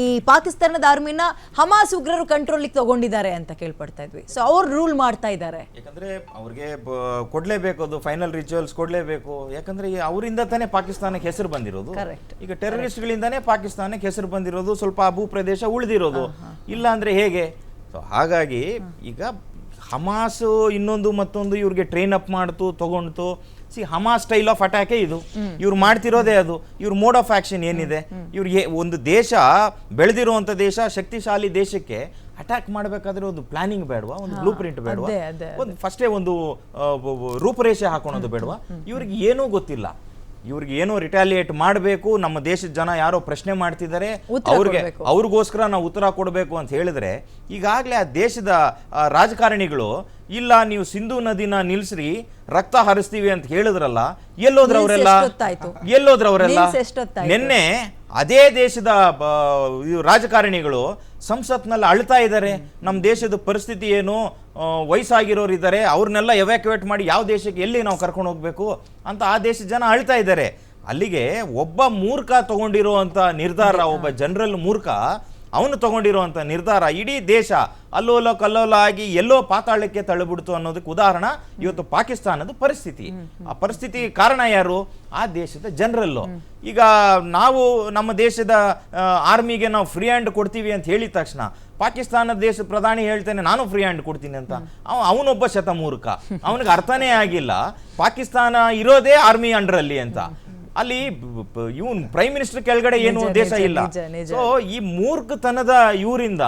ಈ ಪಾಕಿಸ್ತಾನದ ಆರ್ಮಿನ ಹಮಾಸ್ ಉಗ್ರರು ಕಂಟ್ರೋಲಿಗೆ ತಗೊಂಡಿದ್ದಾರೆ ಅಂತ ಕೇಳ್ಪಡ್ತಾ ಇದ್ವಿ. ಸೊ ಅವ್ರು ರೂಲ್ ಮಾಡ್ತಾ ಇದ್ದಾರೆ. ಯಾಕಂದ್ರೆ ಅವ್ರಿಗೆ ಕೊಡ್ಲೇಬೇಕು ಅದು ಫೈನಲ್ ರಿಚುವಲ್ಸ್ ಕೊಡ್ಲೇಬೇಕು. ಯಾಕಂದ್ರೆ ಅವರಿಂದ ತಾನೇ ಪಾಕಿಸ್ತಾನಕ್ಕೆ ಹೆಸರು ಬಂದಿರೋದು. ಈಗ ಈಗ ಟೆರರಿಸ್ಟ್ಗಳಿಂದಾನೇ ಪಾಕಿಸ್ತಾನಕ್ಕೆ ಹೆಸರು ಬಂದಿರೋದು ಸ್ವಲ್ಪ ಆ ಭೂಪ್ರದೇಶ ಉಳಿದಿರೋದು. ಇಲ್ಲ ಅಂದ್ರೆ ಹೇಗೆ? ಸೊ ಹಾಗಾಗಿ ಈಗ ಹಮಾಸ್ ಇನ್ನೊಂದು ಮತ್ತೊಂದು ಇವ್ರಿಗೆ ಟ್ರೈನ್ ಅಪ್ ಮಾಡ್ತು ತಗೊಂಡ್ತು. ಸಿ ಹಮಾ ಸ್ಟೈಲ್ ಆಫ್ ಅಟ್ಯಾಕೆ ಇದು. ಇವ್ರು ಮಾಡ್ತಿರೋದೇ ಅದು. ಇವ್ರ ಮೋಡ್ ಆಫ್ ಆಕ್ಷನ್ ಏನಿದೆ? ಇವ್ರಿಗೆ ಒಂದು ದೇಶ ಬೆಳೆದಿರುವಂತ ದೇಶ ಶಕ್ತಿಶಾಲಿ ದೇಶಕ್ಕೆ ಅಟ್ಯಾಕ್ ಮಾಡಬೇಕಾದ್ರೆ ಒಂದು ಪ್ಲಾನಿಂಗ್ ಬೇಡವಾ? ಒಂದು ಬ್ಲೂ ಪ್ರಿಂಟ್ ಬೇಡವಾ? ಒಂದು ಫಸ್ಟೇ ಒಂದು ರೂಪರೇಷೆ ಹಾಕೊಳೋದು ಬೇಡವಾ? ಇವ್ರಿಗೆ ಏನೂ ಗೊತ್ತಿಲ್ಲ. ಇವ್ರಿಗೆ ಏನೋ ರಿಟಾಲಿಯೇಟ್ ಮಾಡಬೇಕು ನಮ್ಮ ದೇಶದ ಜನ ಯಾರೋ ಪ್ರಶ್ನೆ ಮಾಡ್ತಿದ್ದಾರೆ ಅವ್ರಿಗೆ ಅವ್ರಿಗೋಸ್ಕರ ನಾವು ಉತ್ತರ ಕೊಡಬೇಕು ಅಂತ ಹೇಳಿದ್ರೆ ಈಗಾಗಲೇ ಆ ದೇಶದ ರಾಜಕಾರಣಿಗಳು ಇಲ್ಲ ನೀವು ಸಿಂಧು ನದಿನ ನಿಲ್ಸ್ರಿ ರಕ್ತ ಹರಿಸ್ತೀವಿ ಅಂತ ಹೇಳಿದ್ರಲ್ಲ ಎಲ್ಲೋದ್ರ ಎಲ್ಲೋದ್ರವರೆಲ್ಲ ಅವರೆಲ್ಲ? ಎಲ್ಲೋದ್ರ ಅವರೆಲ್ಲ? ನಿಲ್ಸಿ ನಿನ್ನೆ ಅದೇ ದೇಶದ ರಾಜಕಾರಣಿಗಳು ಸಂಸತ್ನಲ್ಲಿ ಅಳ್ತಾ ಇದ್ದಾರೆ. ನಮ್ಮ ದೇಶದ ಪರಿಸ್ಥಿತಿ ಏನು? ವಯಸ್ಸಾಗಿರೋರು ಇದ್ದಾರೆ ಅವ್ರನ್ನೆಲ್ಲ ಎವ್ಯಾಕ್ಯುವೇಟ್ ಮಾಡಿ ಯಾವ ದೇಶಕ್ಕೆ ಎಲ್ಲಿ ನಾವು ಕರ್ಕೊಂಡು ಹೋಗಬೇಕು ಅಂತ ಆ ದೇಶದ ಜನ ಅಳ್ತಾ ಇದ್ದಾರೆ. ಅಲ್ಲಿಗೆ ಒಬ್ಬ ಮೂರ್ಖ ತೊಗೊಂಡಿರುವಂಥ ನಿರ್ಧಾರ ಒಬ್ಬ ಜನರಲ್ ಮೂರ್ಖ ಅವನು ತೊಗೊಂಡಿರುವಂಥ ನಿರ್ಧಾರ ಇಡೀ ದೇಶ ಅಲ್ಲೋಲ ಕಲ್ಲೋಲ ಆಗಿ ಎಲ್ಲೋ ಪಾತಾಳಕ್ಕೆ ತಳ್ಳಿಬಿಡ್ತು ಅನ್ನೋದಕ್ಕೆ ಉದಾಹರಣ ಇವತ್ತು ಪಾಕಿಸ್ತಾನದ ಪರಿಸ್ಥಿತಿ. ಆ ಪರಿಸ್ಥಿತಿ ಕಾರಣ ಯಾರು? ಆ ದೇಶದ ಜನರಲ್ಲು ಈಗ ನಾವು ನಮ್ಮ ದೇಶದ ಆರ್ಮಿಗೆ ನಾವು ಫ್ರೀ ಹ್ಯಾಂಡ್ ಕೊಡ್ತೀವಿ ಅಂತ ಹೇಳಿದ ತಕ್ಷಣ ಪಾಕಿಸ್ತಾನದ ದೇಶ ಪ್ರಧಾನಿ ಹೇಳ್ತಾನೆ ನಾನು ಫ್ರೀ ಹ್ಯಾಂಡ್ ಕೊಡ್ತೀನಿ ಅಂತ. ಅವ ಅವನೊಬ್ಬ ಶತಮೂರ್ಖ. ಅವನಿಗೆ ಅರ್ಥನೇ ಆಗಿಲ್ಲ. ಪಾಕಿಸ್ತಾನ ಇರೋದೇ ಆರ್ಮಿ ಅಂಡರಲ್ಲಿ ಅಂತ. ಅಲ್ಲಿ ಇವನ್ ಪ್ರೈಮ್ ಮಿನಿಸ್ಟರ್ ಕೆಳಗಡೆ ಏನು ದೇಶ ಇಲ್ಲ. ಸೊ ಈ ಮೂರ್ಖತನದ ಇವರಿಂದ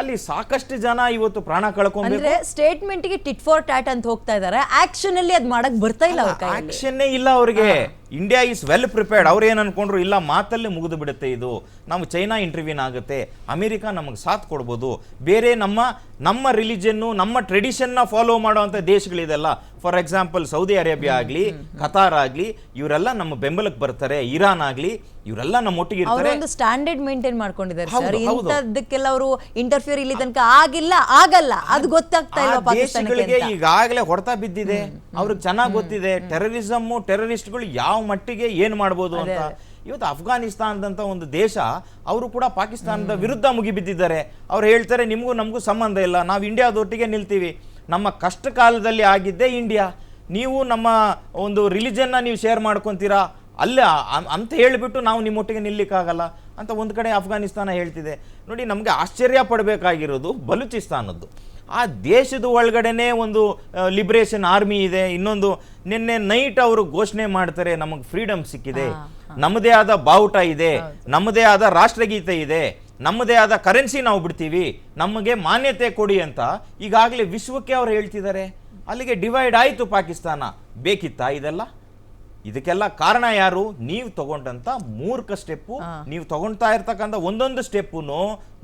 ಅಲ್ಲಿ ಸಾಕಷ್ಟು ಜನ ಇವತ್ತು ಪ್ರಾಣ ಕಳ್ಕೊಂಡ್ರೆ ಸ್ಟೇಟ್ಮೆಂಟ್ಗೆ ಟಿಟ್ ಫಾರ್ ಟ್ಯಾಟ್ ಅಂತ ಹೋಗ್ತಾ ಇದಾರೆ. ಆಕ್ಷನ್ ಅಲ್ಲಿ ಅದ್ ಮಾಡಕ್ ಬರ್ತಾ ಇಲ್ಲ ಆಕ್ಷನ್ ಇಲ್ಲ ಅವ್ರಿಗೆ. ಇಂಡಿಯಾ ಈಸ್ ವೆಲ್ ಪ್ರಿಪೇರ್ಡ್ ಅವ್ರು ಏನು ಅನ್ಕೊಂಡ್ರು ಇಲ್ಲ ಮಾತಲ್ಲಿ ಮುಗಿದು ಬಿಡುತ್ತೆ ಇದು. ನಾವು ಚೈನಾ ಇಂಟರ್ವ್ಯೂನ್ ಆಗುತ್ತೆ. ಅಮೇರಿಕಾ ನಮಗೆ ಸಾಥ್ ಕೊಡ್ಬೋದು. ಬೇರೆ ನಮ್ಮ ನಮ್ಮ ರಿಲಿಜನ್ನು ನಮ್ಮ ಟ್ರೆಡಿಷನ್ನ ಫಾಲೋ ಮಾಡುವಂಥ ದೇಶಗಳಿದೆಲ್ಲ. ಫಾರ್ ಎಕ್ಸಾಂಪಲ್ ಸೌದಿ ಅರೇಬಿಯಾ ಆಗಲಿ ಕತಾರ್ ಆಗಲಿ ಇವರೆಲ್ಲ ನಮ್ಮ ಬೆಂಬಲಕ್ಕೆ ಬರ್ತಾರೆ. ಇರಾನ್ ಆಗಲಿ ಇವರೆಲ್ಲ ನಮ್ಮ ಒಟ್ಟಿಗೆ ಇರ್ತಾರೆ. ಒಂದು ಸ್ಟ್ಯಾಂಡರ್ಡ್ ಮೇಂಟೈನ್ ಮಾಡ್ಕೊಂಡಿದ್ದಾರೆ ಸರ್. ಇಂಥದ್ದಕ್ಕೆಲ್ಲ ಅವರು ಇಂಟರ್ಫಿಯರ್ ಇಲ್ಲಿ ತನಕ ಆಗಿಲ್ಲ ಆಗಲ್ಲ. ಅದು ಗೊತ್ತಾಗ್ತಾ ಇಲ್ಲ ಪಾಕಿಸ್ತಾನಕ್ಕೆ ದೇಶಗಳಿಗೆ. ಈಗಾಗಲೇ ಹೊಡೆತ ಬಿದ್ದಿದೆ. ಅವ್ರಿಗೆ ಚೆನ್ನಾಗಿ ಗೊತ್ತಿದೆ. ಟೆರರಿಸಮ್ ಟೆರರಿಸ್ಟ್ಗಳು ಯಾವ ಮಟ್ಟಿಗೆ ಏನು ಮಾಡ್ಬೋದು ಅಂತ. ಇವತ್ತು ಅಫ್ಘಾನಿಸ್ತಾನದಂತ ಒಂದು ದೇಶ ಅವರು ಕೂಡ ಪಾಕಿಸ್ತಾನದ ವಿರುದ್ಧ ಮುಗಿಬಿದ್ದಿದ್ದಾರೆ. ಅವ್ರು ಹೇಳ್ತಾರೆ ನಿಮಗೂ ನಮಗೂ ಸಂಬಂಧ ಇಲ್ಲ. ನಾವು ಇಂಡಿಯಾದೊಟ್ಟಿಗೆ ನಿಲ್ತೀವಿ. ನಮ್ಮ ಕಷ್ಟ ಕಾಲದಲ್ಲಿ ಆಗಿದ್ದೇ ಇಂಡಿಯಾ. ನೀವು ನಮ್ಮ ಒಂದು ರಿಲಿಜನ್ನ ನೀವು ಶೇರ್ ಮಾಡ್ಕೊತೀರಾ? ಅಲ್ಲ ಅಂತ ಹೇಳಿಬಿಟ್ಟು ನಾವು ನಿಮ್ಮೊಟ್ಟಿಗೆ ನಿಲ್ಲಿಕ್ಕಾಗಲ್ಲ. ಅಂತ ಒಂದು ಕಡೆ ಅಫ್ಘಾನಿಸ್ತಾನ ಹೇಳ್ತಿದೆ. ನೋಡಿ ನಮಗೆ ಆಶ್ಚರ್ಯ ಪಡಬೇಕಾಗಿರೋದು ಬಲೂಚಿಸ್ತಾನದ್ದು. ಆ ದೇಶದ ಒಳಗಡೆನೆ ಒಂದು ಲಿಬರೇಷನ್ ಆರ್ಮಿ ಇದೆ. ಇನ್ನೊಂದು ನಿನ್ನೆ ನೈಟ್ ಅವರು ಘೋಷಣೆ ಮಾಡ್ತಾರೆ ನಮಗೆ ಫ್ರೀಡಮ್ ಸಿಕ್ಕಿದೆ. ನಮ್ಮದೇ ಆದ ಬಾವುಟ ಇದೆ. ನಮ್ಮದೇ ಆದ ರಾಷ್ಟ್ರಗೀತೆ ಇದೆ. ನಮ್ಮದೇ ಆದ ಕರೆನ್ಸಿ ನಾವು ಬಿಡ್ತೀವಿ. ನಮಗೆ ಮಾನ್ಯತೆ ಕೊಡಿ ಅಂತ ಈಗಾಗಲೇ ವಿಶ್ವಕ್ಕೆ ಅವ್ರು ಹೇಳ್ತಿದ್ದಾರೆ. ಅಲ್ಲಿಗೆ ಡಿವೈಡ್ ಆಯಿತು ಪಾಕಿಸ್ತಾನ. ಬೇಕಿತ್ತಾ ಇದೆಲ್ಲ? ಇದಕ್ಕೆಲ್ಲ ಕಾರಣ ಯಾರು? ನೀವು ತಗೊಂಡಂತ ಮೂರ್ಖ ಸ್ಟೆಪ್ಪು ನೀವು ತಗೊಳ್ತಾ ಇರ್ತಕ್ಕಂಥ ಒಂದೊಂದು ಸ್ಟೆಪ್ಪು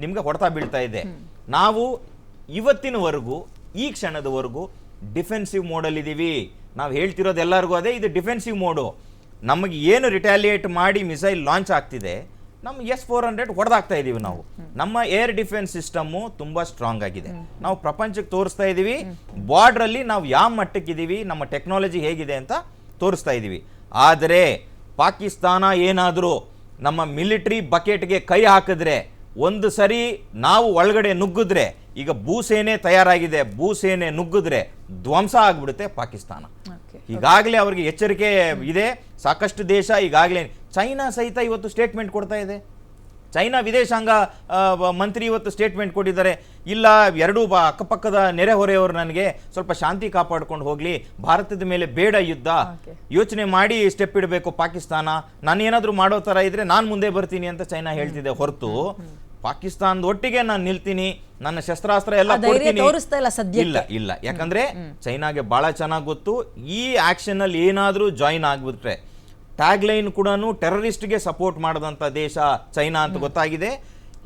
ನಿಮ್ಗೆ ಹೊಡೆತ ಬೀಳ್ತಾ ಇದೆ. ನಾವು ಇವತ್ತಿನವರೆಗೂ, ಈ ಕ್ಷಣದವರೆಗೂ ಡಿಫೆನ್ಸಿವ್ ಮೋಡಲ್ಲಿದ್ದೀವಿ ನಾವು ಹೇಳ್ತಿರೋದು ಎಲ್ಲರಿಗೂ ಅದೇ, ಇದು ಡಿಫೆನ್ಸಿವ್ ಮೋಡು. ನಮಗೆ ಏನು ರಿಟ್ಯಾಲಿಯೇಟ್ ಮಾಡಿ ಮಿಸೈಲ್ ಲಾಂಚ್ ಆಗ್ತಿದೆ ನಮ್ಮ ಎಸ್ ಫೋರ್ ಹಂಡ್ರೆಡ್ ಹೊಡೆದಾಗ್ತಾ ಇದ್ದೀವಿ ನಾವು. ನಮ್ಮ ಏರ್ ಡಿಫೆನ್ಸ್ ಸಿಸ್ಟಮು ತುಂಬ ಸ್ಟ್ರಾಂಗ್ ಆಗಿದೆ. ನಾವು ಪ್ರಪಂಚಕ್ಕೆ ತೋರಿಸ್ತಾ ಇದ್ದೀವಿ ಬಾರ್ಡ್ರಲ್ಲಿ ನಾವು ಯಾವ ಮಟ್ಟಕ್ಕಿದ್ದೀವಿ ನಮ್ಮ ಟೆಕ್ನಾಲಜಿ ಹೇಗಿದೆ ಅಂತ ತೋರಿಸ್ತಾ ಇದ್ದೀವಿ ಆದರೆ, ಪಾಕಿಸ್ತಾನ ಏನಾದರೂ ನಮ್ಮ ಮಿಲಿಟ್ರಿ ಬಕೆಟ್ಗೆ ಕೈ ಹಾಕಿದ್ರೆ, ಒಂದು ಸರಿ ನಾವು ಒಳಗಡೆ ನುಗ್ಗಿದ್ರೆ ಈಗ ಭೂಸೇನೆ ತಯಾರಾಗಿದೆ ಭೂಸೇನೆ ನುಗ್ಗಿದ್ರೆ ಧ್ವಂಸ ಆಗ್ಬಿಡುತ್ತೆ ಪಾಕಿಸ್ತಾನ. ಈಗಾಗಲೇ ಅವ್ರಿಗೆ ಎಚ್ಚರಿಕೆ ಇದೆ ಸಾಕಷ್ಟು ದೇಶ ಈಗಾಗಲೇ ಚೈನಾ ಸಹಿತ ಇವತ್ತು ಸ್ಟೇಟ್ಮೆಂಟ್ ಕೊಡ್ತಾ ಇದೆ. ಚೈನಾ ವಿದೇಶಾಂಗ ಮಂತ್ರಿ ಇವತ್ತು ಸ್ಟೇಟ್ಮೆಂಟ್ ಕೊಟ್ಟಿದ್ದಾರೆ. ಇಲ್ಲ ಎರಡೂ ಬ ಅಕ್ಕಪಕ್ಕದ ನೆರೆಹೊರೆಯವರು ನನಗೆ ಸ್ವಲ್ಪ ಶಾಂತಿ ಕಾಪಾಡ್ಕೊಂಡು ಹೋಗಲಿ ಭಾರತದ ಮೇಲೆ ಬೇಡ ಯುದ್ಧ. ಯೋಚನೆ ಮಾಡಿ ಸ್ಟೆಪ್ ಇಡಬೇಕು ಪಾಕಿಸ್ತಾನ. ನಾನು ಏನಾದರೂ ಮಾಡೋ ಥರ ಇದ್ರೆ ನಾನು ಮುಂದೆ ಬರ್ತೀನಿ ಅಂತ ಚೈನಾ ಹೇಳ್ತಿದೆ ಹೊರತು. ಪಾಕಿಸ್ತಾನದ ಒಟ್ಟಿಗೆ ನಾನು ನಿಲ್ತೀನಿ ನನ್ನ ಶಸ್ತ್ರಾಸ್ತ್ರ ಎಲ್ಲ ಕೊಡ್ತೀನಿ. ತೋರಿಸ್ತಾ ಇಲ್ಲ ಸದ್ಯಕ್ಕೆ. ಇಲ್ಲ ಇಲ್ಲ. ಯಾಕಂದ್ರೆ ಚೈನಾಗೆ ಬಹಳ ಚೆನ್ನಾಗಿ ಗೊತ್ತು. ಈ ಆಕ್ಷನ್ ಅಲ್ಲಿ ಏನಾದರೂ ಜಾಯಿನ್ ಆಗ್ಬಿಟ್ರೆ ಟ್ಯಾಗ್ ಲೈನ್ ಕೂಡ ಟೆರರಿಸ್ಟ್ಗೆ ಸಪೋರ್ಟ್ ಮಾಡದಂತ ದೇಶ ಚೈನಾ ಅಂತ ಗೊತ್ತಾಗಿದೆ.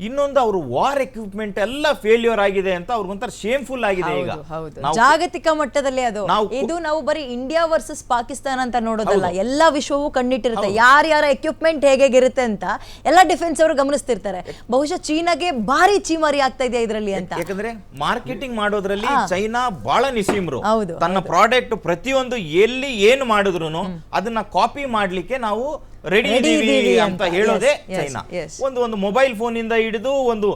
ಇನ್ನೊಂದು ಅವರು ವಾರ್ ಎಕ್ವಿಪ್ಮೆಂಟ್ ಎಲ್ಲ ಫೇಲ್ಯೂರ್ ಆಗಿದೆ ಅಂತ ಅವ್ರಿಗೊಂಥರ ಶೇಮ್ಫುಲ್ ಆಗಿದೆ ಈಗ. ಹೌದು ಹೌದು. ನಾವು ಜಾಗತಿಕ ಮಟ್ಟದಲ್ಲಿ ಅದು. ನಾವು ಕು- ಇದು ನಾವು ಬರೀ ಇಂಡಿಯಾ ವರ್ಸಸ್ ಪಾಕಿಸ್ತಾನ ಅಂತ ನೋಡೋದಲ್ಲ. ಎಲ್ಲ ವಿಶ್ವವೂ ಕಣ್ಣಿಟ್ಟಿರುತ್ತೆ. ಯಾರ್ಯಾರ ಎಕ್ವಿಪ್ಮೆಂಟ್ ಹೇಗಿರುತ್ತೆ ಅಂತ ಎಲ್ಲ ಡಿಫೆನ್ಸ್ ಅವರು ಗಮನಿಸ್ತಿರ್ತಾರೆ. ಬಹುಶಃ ಚೀನಾಗೆ ಭಾರಿ ಚೀಮಾರಿ ಆಗ್ತಾ ಇದೆ ಇದರಲ್ಲಿ ಅಂತ. ಯಾಕಂದ್ರೆ ಮಾರ್ಕೆಟಿಂಗ್ ಮಾಡೋದ್ರಲ್ಲಿ ಚೈನಾ ಬಹಳ ನಿಸೀಮ್ರು. ಹೌದು, ತನ್ನ ಪ್ರಾಡಕ್ಟ್ ಪ್ರತಿಯೊಂದು ಎಲ್ಲಿ ಏನು ಮಾಡಿದ್ರು ಅದನ್ನ ಕಾಪಿ ಮಾಡ್ಲಿಕ್ಕೆ ನಾವು ರೆಡಿ ಇದೀವಿ ಇದೀವಿ ಅಂತ. ಹೇಳೋದೇ ಚೈನಾ. ಒಂದು ಒಂದು ಮೊಬೈಲ್ ಫೋನ್ ಇಂದ ಹಿಡಿದು ಒಂದು.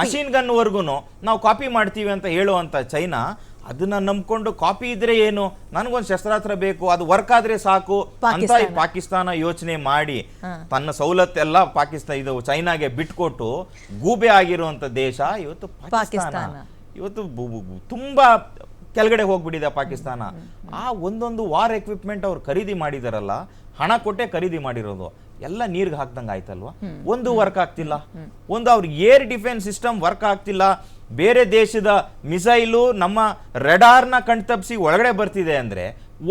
ಮಷಿನ್ ಗನ್ ವರ್ಗು ನಾವು ಕಾಪಿ ಮಾಡ್ತೀವಿ ಅಂತ ಹೇಳುವಂತ ಚೈನಾ ಅದನ್ನ ನಂಬ್ಕೊಂಡು ಕಾಪಿ ಇದ್ರೆ ಏನು ನನಗೊಂದು ಶಸ್ತ್ರಾಸ್ತ್ರ ಬೇಕು ಅದು ವರ್ಕ್ ಆದ್ರೆ ಸಾಕು ಅಂತ ಪಾಕಿಸ್ತಾನ. ಯೋಚನೆ ಮಾಡಿ ತನ್ನ ಸವಲತ್ತೆಲ್ಲ ಪಾಕಿಸ್ತಾನ ಇದು ಚೈನಾಗೆ ಬಿಟ್ಕೊಟ್ಟು ಗೂಬೆ ಆಗಿರುವಂತ ದೇಶ ಇವತ್ತು ಪಾಕಿಸ್ತಾನ. ಇವತ್ತು ತುಂಬಾ ಕೆಳಗಡೆ ಹೋಗ್ಬಿಟ್ಟಿದೆ ಪಾಕಿಸ್ತಾನ ಆ ಒಂದೊಂದು ವಾರ್ ಎಕ್ವಿಪ್ಮೆಂಟ್ ಅವ್ರು ಖರೀದಿ ಮಾಡಿದಾರಲ್ಲ ಹಣ ಕೊಟ್ಟೆ ಖರೀದಿ ಮಾಡಿರೋದು ಎಲ್ಲ ನೀರ್ಗೆ ಹಾಕ್ದಂಗೆ ಆಯ್ತಲ್ವಾ? ಒಂದು ವರ್ಕ್ ಆಗ್ತಿಲ್ಲ. ಒಂದು ಅವ್ರ ಏರ್ ಡಿಫೆನ್ಸ್ ಸಿಸ್ಟಮ್ ವರ್ಕ್ ಆಗ್ತಿಲ್ಲ. ಬೇರೆ ದೇಶದ ಮಿಸೈಲು ನಮ್ಮ ರೆಡಾರ್ನ ಕಣ್ತಪ್ಸಿ ಒಳಗಡೆ ಬರ್ತಿದೆ ಅಂದ್ರೆ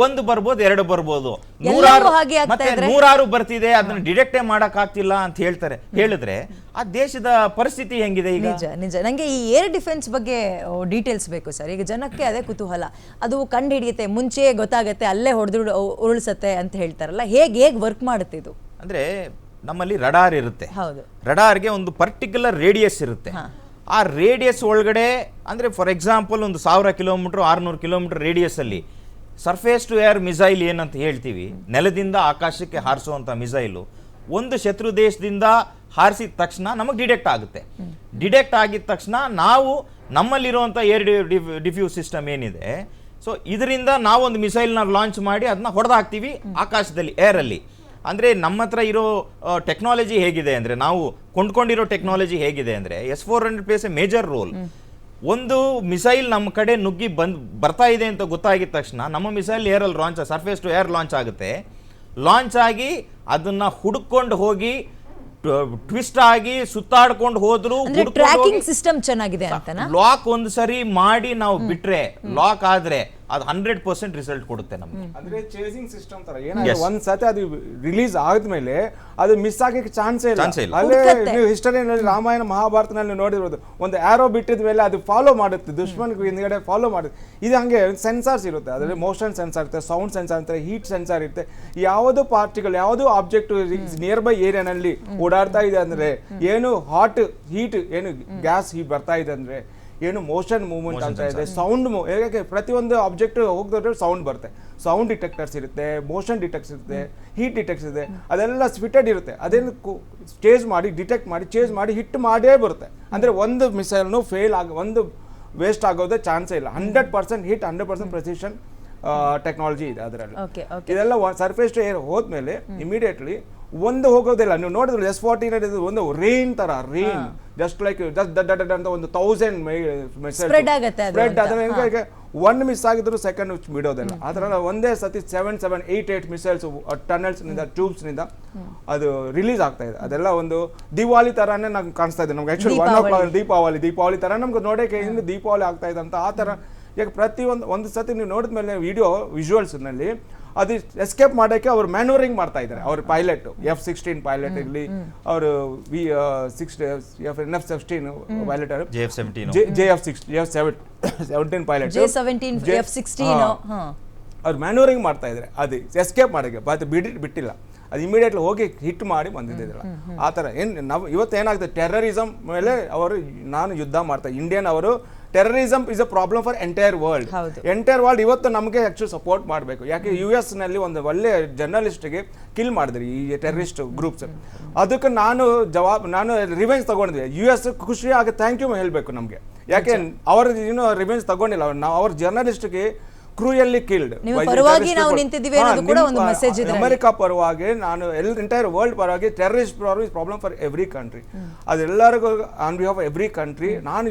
ಒಂದು ಬರ್ಬೋದು ಎರಡು ಬರ್ಬೋದು. ನೂರಾರು ಮತ್ತೆ? ನೂರಾರು ಬರ್ತಿದೆ ಅದನ್ನ ಡಿಟೆಕ್ಟೇ ಮಾಡಕ್ ಆಗ್ತಿಲ್ಲ ಅಂತ ಹೇಳ್ತಾರೆ. ಹೇಳಿದ್ರೆ ಆ ದೇಶದ ಪರಿಸ್ಥಿತಿ ಹೆಂಗಿದೆ ಈಗ? ನಿಜ ನಿಜ. ನಂಗೆ ಈ ಏರ್ ಡಿಫೆನ್ಸ್ ಬಗ್ಗೆ ಡೀಟೇಲ್ಸ್ ಬೇಕು ಸರ್. ಈಗ ಜನಕ್ಕೆ ಅದೇ ಕುತೂಹಲ. ಅದು ಕಂಡು ಹಿಡಿಯುತ್ತೆ ಮುಂಚೆ ಗೊತ್ತಾಗತ್ತೆ ಅಲ್ಲೇ ಹೊಡೆದು ಉರುಳಿಸತ್ತೆ ಅಂತ ಹೇಳ್ತಾರಲ್ಲ. ಹೇಗೆ ಹೇಗ್ ವರ್ಕ್ ಮಾಡುತ್ತೆ ಇದು? ಅಂದ್ರೆ ನಮ್ಮಲ್ಲಿ ರಡಾರ್ ಇರುತ್ತೆ. ಹೌದು. ರಡಾರ್ಗೆ ಒಂದು ಪರ್ಟಿಕ್ಯುಲರ್ ರೇಡಿಯಸ್ ಇರುತ್ತೆ. ಆ ರೇಡಿಯಸ್ ಒಳಗಡೆ ಅಂದ್ರೆ ಫಾರ್ ಎಕ್ಸಾಂಪಲ್ ಒಂದು ಸಾವಿರ ಕಿಲೋಮೀಟರ್ ಆರ್ನೂರು ಕಿಲೋಮೀಟರ್ ರೇಡಿಯಸ್ ಅಲ್ಲಿ ಸರ್ಫೇಸ್ ಟು ಏರ್ ಮಿಸೈಲ್ ಏನಂತ ಹೇಳ್ತೀವಿ? ನೆಲದಿಂದ ಆಕಾಶಕ್ಕೆ ಹಾರಿಸುವಂಥ ಮಿಸೈಲು ಒಂದು ಶತ್ರು ದೇಶದಿಂದ ಹಾರಿಸಿದ ತಕ್ಷಣ ನಮಗೆ ಡಿಡೆಕ್ಟ್ ಆಗುತ್ತೆ. ಡಿಡೆಕ್ಟ್ ಆಗಿದ ತಕ್ಷಣ ನಾವು ನಮ್ಮಲ್ಲಿರುವಂಥ ಏರ್ ಡಿಫ್ಯೂಸ್ ಸಿಸ್ಟಮ್ ಏನಿದೆ ಸೊ ಇದರಿಂದ ನಾವೊಂದು ಮಿಸೈಲ್ನ ಲಾಂಚ್ ಮಾಡಿ ಅದನ್ನ ಹೊಡೆದಾಕ್ತೀವಿ ಆಕಾಶದಲ್ಲಿ ಏರಲ್ಲಿ ಅಂದರೆ ನಮ್ಮ ಹತ್ರ ಇರೋ ಟೆಕ್ನಾಲಜಿ ಹೇಗಿದೆ ಅಂದರೆ, ನಾವು ಕೊಂಡ್ಕೊಂಡಿರೋ ಟೆಕ್ನಾಲಜಿ ಹೇಗಿದೆ ಅಂದರೆ S four hundred plays a major role ಒಂದು ಮಿಸೈಲ್ ನಮ್ಮ ಕಡೆ ನುಗ್ಗಿ ಬಂದ್ ಬರ್ತಾ ಇದೆ ಅಂತ ಗೊತ್ತಾಗಿದ ತಕ್ಷಣ ನಮ್ಮ missile ಏರಲ್ಲಿ launch surface to air launch ಆಗುತ್ತೆ. ಲಾಂಚ್ ಆಗಿ ಅದನ್ನ ಹುಡುಕೊಂಡು ಹೋಗಿ ಟ್ವಿಸ್ಟ್ ಆಗಿ ಸುತ್ತಾಡ್ಕೊಂಡು ಹೋದ್ರು ಟ್ರ್ಯಾಕಿಂಗ್ ಸಿಸ್ಟಮ್ ಚೆನ್ನಾಗಿದೆ ಲಾಕ್ ಒಂದು ಸರಿ ಮಾಡಿ ನಾವು ಬಿಟ್ರೆ ಲಾಕ್ ಆದ್ರೆ ಅದು ಹಂಡ್ರೆಡ್ ಪರ್ಸೆಂಟ್ ರಿಸಲ್ಟ್ ಕೊಡುತ್ತೆ ನಮ್ಗೆ. ಅಂದ್ರೆ ಚೇಸಿಂಗ್ ಸಿಸ್ಟಮ್ ತರ ಏನಾದ್ರೆ ಒಂದ್ ಸತಿ ಅದು ರಿಲೀಸ್ ಆದ್ಮೇಲೆ ಅದು ಮಿಸ್ ಆಗಕ್ಕೆ ಚಾನ್ಸ್ ಇಲ್ಲ. Chance ಇಲ್ಲ. ಅಲ್ಲೇ. ನೀವು ಹಿಸ್ಟರಿನಲ್ಲಿ ರಾಮಾಯಣ ಮಹಾಭಾರತನಲ್ಲಿ ನೋಡಿರೋದು ಒಂದು ಆರೋ ಬಿಟ್ಟಿದ ಮೇಲೆ ಅದು ಫಾಲೋ ಮಾಡುತ್ತೆ ದುಶ್ಮನ್ ಹಿಂದ್ಗಡೆ ಫಾಲೋ ಮಾಡುತ್ತೆ. ಇದು ಹಂಗೆ ಸೆನ್ಸಾರ್ಸ್ ಇರುತ್ತೆ ಅದರಲ್ಲಿ ಮೋಷನ್ ಸೆನ್ಸಾರ್ ಇರುತ್ತೆ ಸೌಂಡ್ ಸೆನ್ಸಾರ್ ಇರುತ್ತೆ ಹೀಟ್ ಸೆನ್ಸಾರ್ ಇರುತ್ತೆ. ಯಾವುದೋ ಪಾರ್ಟಿಗಳು ಯಾವುದೋ ಆಬ್ಜೆಕ್ಟ್ ನಿಯರ್ ಬೈ ಏರಿಯಾನಲ್ಲಿ ಓಡಾಡ್ತಾ ಇದೆ ಅಂದ್ರೆ ಏನು ಹಾಟ್ ಹೀಟ್ ಏನು ಗ್ಯಾಸ್ ಹೀಟ್ ಬರ್ತಾ ಇದೆ ಅಂದ್ರೆ ಏನು ಮೋಷನ್ ಮೂವ್ಮೆಂಟ್ ಅಂತ ಇದೆ ಸೌಂಡ್ ಹೇಗೆ ಪ್ರತಿಯೊಂದು ಆಬ್ಜೆಕ್ಟ್ ಹೋಗ್ದವ್ರೆ ಸೌಂಡ್ ಬರುತ್ತೆ. ಸೌಂಡ್ ಡಿಟೆಕ್ಟರ್ಸ್ ಇರುತ್ತೆ ಮೋಷನ್ ಡಿಟೆಕ್ಟ್ಸ್ ಇರುತ್ತೆ ಹೀಟ್ ಡಿಟೆಕ್ಟ್ಸ್ ಇದೆ ಅದೆಲ್ಲ ಸ್ವಿಟೆಡ್ ಇರುತ್ತೆ. ಅದೇನು ಚೇಂಜ್ ಮಾಡಿ ಡಿಟೆಕ್ಟ್ ಮಾಡಿ ಚೇಂಜ್ ಮಾಡಿ ಹಿಟ್ ಮಾಡೇ ಬರುತ್ತೆ. ಅಂದ್ರೆ ಒಂದು ಮಿಸೈಲ್ನು ಫೇಲ್ ಆಗ ಒಂದು ವೇಸ್ಟ್ ಆಗೋದೇ ಚಾನ್ಸೇ ಇಲ್ಲ. Hundred percent hit hundred percent precision technology ಇದೆ ಅದರಲ್ಲಿ. ಇದೆಲ್ಲ ಸರ್ಫೇಸ್ ಏರ್ ಹೋದ್ಮೇಲೆ ಇಮಿಡಿಯೇಟ್ಲಿ ಒಂದು ಹೋಗೋದಿಲ್ಲ. ನೀವು ನೋಡಿದ್ರೆ ಎಸ್ ಫಾರ್ಟಿನ್ ಒಂದು ರೇನ್ ತರ ರೇನ್ ಜಸ್ಟ್ ಲೈಕ್ ಜಸ್ಟ್ ದಡ್ ದಡ್ ಅಂತ ಒಂದು ತೌಸಂಡ್ ಸ್ಪ್ರೆಡ್ ಆಗುತ್ತೆ ಒನ್ ಮಿಸ್ ಆಗಿದ್ರು ಸೆಕೆಂಡ್ ಬಿಡೋದಿಲ್ಲ. ಅದರ ಒಂದೇ ಸತಿ seven seven eight eight missiles ಟನಲ್ಸ್ನಿಂದ ಟ್ಯೂಬ್ಸ್ನಿಂದ ಅದು ರಿಲೀಸ್ ಆಗ್ತಾ ಇದೆ. ಅದೆಲ್ಲ ಒಂದು ದೀಪಾವಳಿ ತರಾನೇ ನಮ್ಗೆ ಕಾಣಿಸ್ತಾ ಇದೆ ನಮ್ಗೆ. Actually one Deepavali. Deepavali Deepavali ತರ ನಮ್ಗೆ ನೋಡೋಕೆ ಹಿಂದೆ ದೀಪಾವಳಿ ಆಗ್ತಾ ಇದೆ ಅಂತ ಆ ತರ ಈಗ ಪ್ರತಿ ಒಂದು ಒಂದು ಸತಿ ನೀವು ನೋಡಿದ್ಮೇಲೆ ವಿಡಿಯೋ ವಿಜುವಲ್ಸ್ನಲ್ಲಿ ಅದು ಎಸ್ಕೇಪ್ ಮಾಡೋಕ್ಕೆ ಅವ್ರು ಮ್ಯಾನುವರಿಂಗ್ ಮಾಡ್ತಾ ಇದ್ದಾರೆ. ಅವ್ರ ಪೈಲಟ್ ಎಫ್ ಸಿಕ್ಸ್ಟೀನ್ ಪೈಲಟ್ ಇರಲಿ ಅವರು V six F N F sixteen pilot J F seventeen J F six J F seven seventeen pilot J seventeen F sixteen ಹಾ. ಅವ್ರು ಮ್ಯಾನುವರಿಂಗ್ ಮಾಡ್ತಾ ಇದ್ದಾರೆ. ಅದು ಎಸ್ಕೇಪ್ ಮಾಡೋಕ್ಕೆ ಬಾತ್ ಬಿಡಿ ಬಿಟ್ಟಿಲ್ಲ. ಅದು ಇಮಿಡಿಯೇಟ್ಲಿ ಹೋಗಿ ಹಿಟ್ ಮಾಡಿ ಬಂದಿದ್ದಿಲ್ಲ ಆ ಥರ ಏನು ನಾವು ಇವತ್ತು ಏನಾಗ್ತದೆ? ಟೆರರಿಸಮ್ ಮೇಲೆ ಅವರು ನಾನು ಯುದ್ಧ ಮಾಡ್ತಾ ಇಂಡಿಯನ್ ಅವರು terrorism is a problem for entire world. Entire world ಇವತ್ತು ನಮಗೆ ಆಕ್ಚುಲಿ ಸಪೋರ್ಟ್ ಮಾಡಬೇಕು. ಯಾಕೆ ಯು ಎಸ್ನಲ್ಲಿ ಒಂದು ಒಳ್ಳೆ ಜರ್ನಲಿಸ್ಟ್ಗೆ ಕಿಲ್ ಮಾಡಿದ್ರಿ ಈ ಟೆರರಿಸ್ಟ್ ಗ್ರೂಪ್ಸ್ ಅದಕ್ಕೆ ನಾನು ಜವಾಬ್ ನಾನು ರಿವೆಂಜ್ ತಗೊಂಡಿದ್ವಿ ಯು ಎಸ್ ಖುಷಿ ಆಗಿ ಥ್ಯಾಂಕ್ ಯು ಹೇಳಬೇಕು ನಮಗೆ. ಯಾಕೆ ಅವ್ರ ಇನ್ನೂ ರಿವೆಂಜ್ ತಗೊಂಡಿಲ್ಲ. ನಾವು ಅವ್ರ ಜರ್ನಲಿಸ್ಟ್ಗೆ ಕ್ರೂಯಲ್ಲಿ ಕಿಲ್ಡ್ ಪರವಾಗಿ ನಾವು ನಿಂತಿದ್ದೀವಿ ಅನ್ನೋದು ಕೂಡ ಒಂದು ಮೆಸೇಜ್ ಇದೆ ಅಮೆರಿಕ ಪರವಾಗಿ ನಾನು ಎಲ್ ಎಂಟೈರ್ ವರ್ಲ್ಡ್ ಪರವಾಗಿ terrorist problem is problem for every country ಅದೆಲ್ಲರಿಗೂ on behalf every country ನಾನು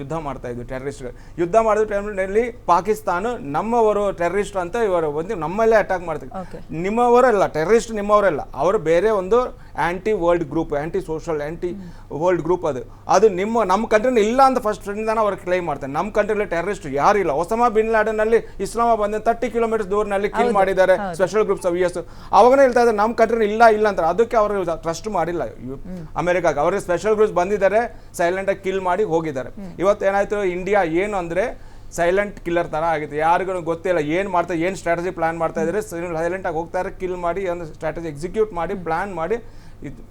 ಯುದ್ಧ ಮಾಡ್ತಾ ಇದ್ದೆ ಟೆರರಿಸ್ಟ್ ಯುದ್ಧ ಮಾಡಿದ ಟೈಮ್ನಲ್ಲಿ ಪಾಕಿಸ್ತಾನ ನಮ್ಮವರು ಟೆರರಿಸ್ಟ್ ಅಂತ ಇವರು ಬಂದು ನಮ್ಮಲ್ಲೇ ಅಟ್ಯಾಕ್. ಮಾಡ್ತಾರೆ ನಿಮ್ಮವರಲ್ಲ ಟೆರರಿಸ್ಟ್ ನಿಮ್ಮವರಲ್ಲ. ಅವರು ಬೇರೆ ಒಂದು anti world group anti social anti world group ಅದು. ಅದು ನಿಮ್ಮ ನಮ್ಮ ಕಂಟ್ರಿನ ಇಲ್ಲ ಅಂತ ಫಸ್ಟ್ ಫ್ರೆಂಡ್ ಅವ್ರು ಕ್ಲೈಮ್ ಮಾಡ್ತಾರೆ. ನಮ್ಮ ಕಂಟ್ರಿಲಿ ಟೆರರಿಸ್ಟ್ ಯಾರಿಲ್ಲ ಒಸಮಾ ಬಿನ್ ಲಾಡನ್ನಲ್ಲಿ ಇಸ್ಲಾಮಾಬಾದ್ ತರ್ಟಿ ಕಿಲೋಮೀಟರ್ ದೂರನಲ್ಲಿ ಕಿಲ್ ಮಾಡಿದ್ದಾರೆ. ಸ್ಪೆಷಲ್ ಗ್ರೂಪ್ಸ್ ಆಫ್ ಎಸ್ ಅವಾಗನೇ ಹೇಳ್ತಾ ಇದ್ದಾರೆ ನಮ್ಮ ಕಂಟ್ರಿ ಇಲ್ಲ ಇಲ್ಲ ಅಂತಾರೆ. ಅದಕ್ಕೆ ಅವರು ಟ್ರಸ್ಟ್ ಮಾಡಿಲ್ಲ. ಅಮೆರಿಕಾಗ. ಅವರು ಅವ್ರಿಗೆ ಸ್ಪೆಷಲ್ ಗ್ರೂಪ್ಸ್ ಬಂದಿದ್ದಾರೆ ಸೈಲೆಂಟ್ ಆಗಿ ಕಿಲ್ ಮಾಡಿ ಹೋಗಿದ್ದಾರೆ. ಇವತ್ತು ಏನಾಯ್ತು ಇಂಡಿಯಾ ಏನು ಅಂದ್ರೆ ಸೈಲೆಂಟ್ ಕಿಲ್ಲರ್ ತರ ಆಗಿದೆ ಯಾರಿಗೂ ಗೊತ್ತಿಲ್ಲ ಏನು ಮಾಡ್ತಾ ಏನು ಸ್ಟ್ರಾಟಜಿ ಪ್ಲಾನ್ ಮಾಡ್ತಾ ಇದ್ರೆ ಸೈಲೆಂಟ್ ಆಗಿ ಹೋಗ್ತಾರೆ ಕಿಲ್ ಮಾಡಿ ಒಂದು ಸ್ಟ್ರಾಟಜಿ ಎಕ್ಸಿಕ್ಯೂಟ್ ಮಾಡಿ ಪ್ಲಾನ್ ಮಾಡಿ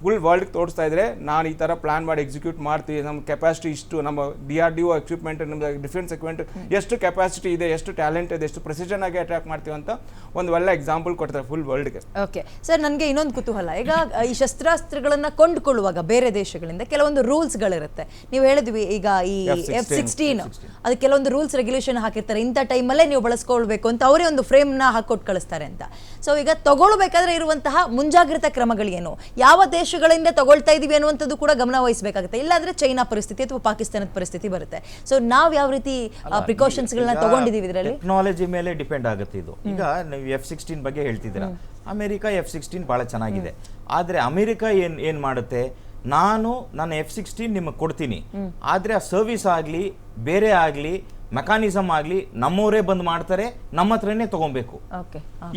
ಫುಲ್ ವರ್ಲ್ಡ್ಗೆ ತೋರಿಸ್ತಾ ಇದ್ದರೆ ನಾನು ಈ ಥರ ಪ್ಲಾನ್ ಮಾಡಿ ಎಕ್ಸಿಕ್ಯೂಟ್ ಮಾಡ್ತೀವಿ ನಮ್ಮ ಕೆಪಾಸಿಟಿ ಇಷ್ಟು ನಮ್ಮ D R D O equipment ನಮ್ಮ ಡಿಫೆನ್ಸ್ ಎಕ್ವಿಪ್ಮೆಂಟ್ ಎಷ್ಟು ಕೆಪಾಸಿಟಿ ಇದೆ ಎಷ್ಟು ಟ್ಯಾಲೆಂಟ್ ಇದೆ ಎಷ್ಟು ಪ್ರೆಸಿಷನ್ ಆಗಿ ಅಟ್ಯಾಕ್ ಮಾಡ್ತೀವಿ ಅಂತ ಒಂದು ಒಳ್ಳೆ ಎಕ್ಸಾಂಪಲ್ ಕೊಡ್ತಾರೆ ಫುಲ್ ವರ್ಲ್ಡ್ಗೆ ಓಕೆ ಸರ್ ನನಗೆ ಇನ್ನೊಂದು ಕುತೂಹಲ. ಈಗ ಈ ಶಸ್ತ್ರಾಸ್ತ್ರಗಳನ್ನು ಕೊಂಡುಕೊಳ್ಳುವಾಗ ಬೇರೆ ದೇಶಗಳಿಂದ ಕೆಲವೊಂದು ರೂಲ್ಸ್ಗಳಿರುತ್ತೆ ನೀವು ಹೇಳಿದ್ವಿ ಈಗ ಈ F-16, ಎಫ್ ಸಿಕ್ಸ್ಟೀನ್ ಅದು ಕೆಲವೊಂದು ರೂಲ್ಸ್ ರೆಗ್ಯುಲೇಷನ್ ಹಾಕಿರ್ತಾರೆ. ಇಂಥ ಟೈಮಲ್ಲೇ ನೀವು ಬಳಸ್ಕೊಳ್ಬೇಕು ಅಂತ ಅವರೇ ಒಂದು ಫ್ರೇಮ್ನ ಹಾಕೊಟ್ಟು ಕಳಿಸ್ತಾರೆ ಅಂತ. ಸೊ ಈಗ ತಗೊಳ್ಬೇಕಾದ್ರೆ ಇರುವಂತಹ ಮುಂಜಾಗ್ರತಾ ಕ್ರಮಗಳೇನು? ಯಾವ ದೇಶಗಳಿಂದ ತಗೊಳ್ತಾ ಇದೀವಿ ಅನ್ನುವಂಥದ್ದು ಕೂಡ ಗಮನ ವಹಿಸಬೇಕಾಗುತ್ತೆ. ಇಲ್ಲಾಂದ್ರೆ ಚೈನಾ ಪರಿಸ್ಥಿತಿ ಅಥವಾ ಪಾಕಿಸ್ತಾನದ ಪರಿಸ್ಥಿತಿ ಬರುತ್ತೆ. ಸೊ ನಾವು ಯಾವ ರೀತಿ ಪ್ರಿಕಾಷನ್ಸ್ಗಳನ್ನ ತಗೊಂಡಿದೀವಿ ಇದರಲ್ಲಿ? ಟೆಕ್ನಾಲಜಿ ಮೇಲೆ ಡಿಪೆಂಡ್ ಆಗುತ್ತೆ ಇದು. ಈಗ ನೀವು ಎಫ್ ಸಿಕ್ಸ್ಟೀನ್ ಬಗ್ಗೆ ಹೇಳ್ತಿದ್ದೀರಾ? ಅಮೆರಿಕ ಎಫ್ ಸಿಕ್ಸ್ಟೀನ್ ಭಾಳ ಚೆನ್ನಾಗಿದೆ. ಆದ್ರೆ ಅಮೆರಿಕ ಏನು ಏನು ಮಾಡುತ್ತೆ? ನಾನು ನನ್ನ ಎಫ್ ಸಿಕ್ಸ್ಟೀನ್ ನಿಮಗೆ ಕೊಡ್ತೀನಿ. ಆದ್ರೆ ಆ ಸರ್ವಿಸ್ ಆಗಲಿ ಬೇರೆ ಆಗ್ಲಿ ಮೆಕಾನಿಸಮ್ ಆಗಲಿ ನಮ್ಮವರೇ ಬಂದು ಮಾಡ್ತಾರೆ ನಮ್ಮ ಹತ್ರನೇ ತಗೊಬೇಕು.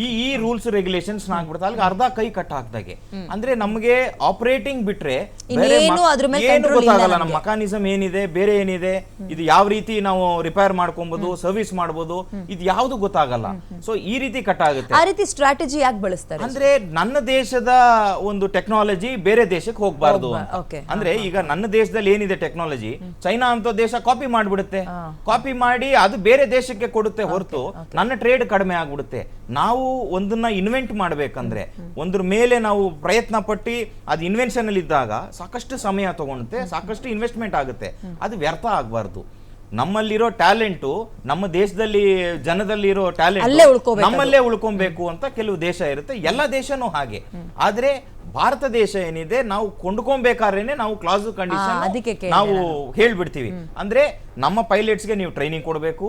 ಈ ಈ ರೂಲ್ಸ್ ರೆಗ್ಯುಲೇಷನ್ಸ್ ಆಗ್ಬಿಡ್ತಾ ಅಲ್ಲಿ ಅರ್ಧ ಕೈ ಕಟ್ ಹಾಕ್ದಾಗೆ ಅಂದ್ರೆ ನಮಗೆ ಆಪರೇಟಿಂಗ್ ಬಿಟ್ರೆ ಏನು ಗೊತ್ತಾಗಲ್ಲ ನಮ್ಮ ಮೆಕಾನಿಸಮ್ ಏನಿದೆ ಬೇರೆ ಏನಿದೆ ಇದು ಯಾವ ರೀತಿ ನಾವು ರಿಪೇರ್ ಮಾಡ್ಕೊಬಹುದು ಸರ್ವಿಸ್ ಮಾಡಬಹುದು ಇದು ಯಾವ್ದು ಗೊತ್ತಾಗಲ್ಲ. ಸೊ ಈ ರೀತಿ ಕಟ್ ಆಗುತ್ತೆ. ಆ ರೀತಿ ಸ್ಟ್ರಾಟಜಿ ಯಾಕೆ ಬಳಸ್ತಾರೆ? ಅಂದ್ರೆ ನನ್ನ ದೇಶದ ಒಂದು ಟೆಕ್ನಾಲಜಿ ಬೇರೆ ದೇಶಕ್ಕೆ ಹೋಗ್ಬಾರ್ದು. ಅಂದ್ರೆ ಈಗ ನನ್ನ ದೇಶದಲ್ಲಿ ಏನಿದೆ ಟೆಕ್ನಾಲಜಿ ಚೈನಾ ಅಂತ ದೇಶ ಕಾಪಿ ಮಾಡ್ಬಿಡುತ್ತೆ. ಕಾಪಿ ಮಾಡಿ ಅದು ಬೇರೆ ದೇಶಕ್ಕೆ ಕೊಡುತ್ತೆ ಹೊರತು ನನ್ನ ಟ್ರೇಡ್ ಕಡಿಮೆ ಆಗ್ಬಿಡುತ್ತೆ. ನಾವು ಒಂದನ್ನ ಇನ್ವೆಂಟ್ ಮಾಡ್ಬೇಕಂದ್ರೆ ಒಂದ್ರ ಮೇಲೆ ನಾವು ಪ್ರಯತ್ನ ಪಟ್ಟಿ ಅದು ಇನ್ವೆನ್ಷನ್ ಅಲ್ಲಿ ಇದ್ದಾಗ ಸಾಕಷ್ಟು ಸಮಯ ತಗೊಳುತ್ತೆ ಸಾಕಷ್ಟು ಇನ್ವೆಸ್ಟ್ಮೆಂಟ್ ಆಗುತ್ತೆ. ಅದು ವ್ಯರ್ಥ ಆಗಬಾರ್ದು. ನಮ್ಮಲ್ಲಿರೋ ಟ್ಯಾಲೆಂಟು ನಮ್ಮ ದೇಶದಲ್ಲಿ ಜನದಲ್ಲಿರೋ ಟ್ಯಾಲೆಂಟ್ ನಮ್ಮಲ್ಲೇ ಉಳ್ಕೊಬೇಕು ಅಂತ ಕೆಲವು ದೇಶ ಇರುತ್ತೆ. ಎಲ್ಲ ದೇಶನೂ ಹಾಗೆ. ಆದ್ರೆ ಭಾರತ ದೇಶ ಏನಿದೆ ನಾವು ಕೊಂಡ್ಕೊಬೇಕಾದ್ರೇನೆ ನಾವು ಕ್ಲಾಸ್ ಕಂಡೀಷನ್ ನಾವು ಹೇಳ್ಬಿಡ್ತೀವಿ. ಅಂದ್ರೆ ನಮ್ಮ ಪೈಲಟ್ಸ್ಗೆ ನೀವು ಟ್ರೈನಿಂಗ್ ಕೊಡಬೇಕು.